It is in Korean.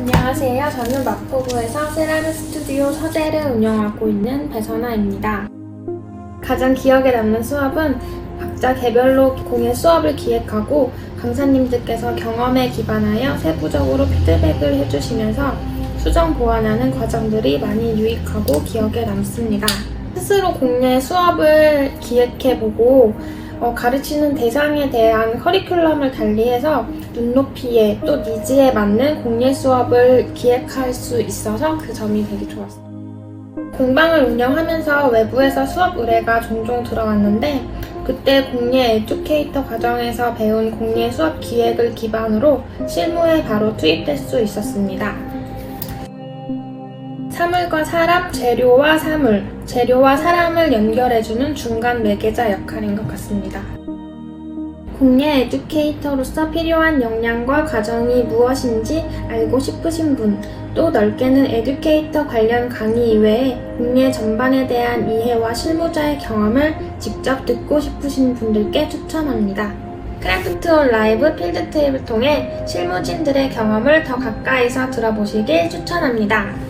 안녕하세요. 저는 마포구에서 세라믹 스튜디오 서재를 운영하고 있는 배선아입니다. 가장 기억에 남는 수업은 각자 개별로 공예 수업을 기획하고 강사님들께서 경험에 기반하여 세부적으로 피드백을 해주시면서 수정 보완하는 과정들이 많이 유익하고 기억에 남습니다. 스스로 공예 수업을 기획해보고 어, 가르치는 대상에 대한 커리큘럼을 달리해서 눈높이에 또 니즈에 맞는 공예 수업을 기획할 수 있어서 그 점이 되게 좋았어요. 공방을 운영하면서 외부에서 수업 의뢰가 종종 들어왔는데 그때 공예 에듀케이터 과정에서 배운 공예 수업 기획을 기반으로 실무에 바로 투입될 수 있었습니다. 사물과 사람, 재료와 사물, 재료와 사람을 연결해주는 중간 매개자 역할인 것 같습니다. 공예 에듀케이터로서 필요한 역량과 과정이 무엇인지 알고 싶으신 분, 또 넓게는 에듀케이터 관련 강의 이외에 공예 전반에 대한 이해와 실무자의 경험을 직접 듣고 싶으신 분들께 추천합니다. 크래프트 온 라이브 필드 트립을 통해 실무진들의 경험을 더 가까이서 들어보시길 추천합니다.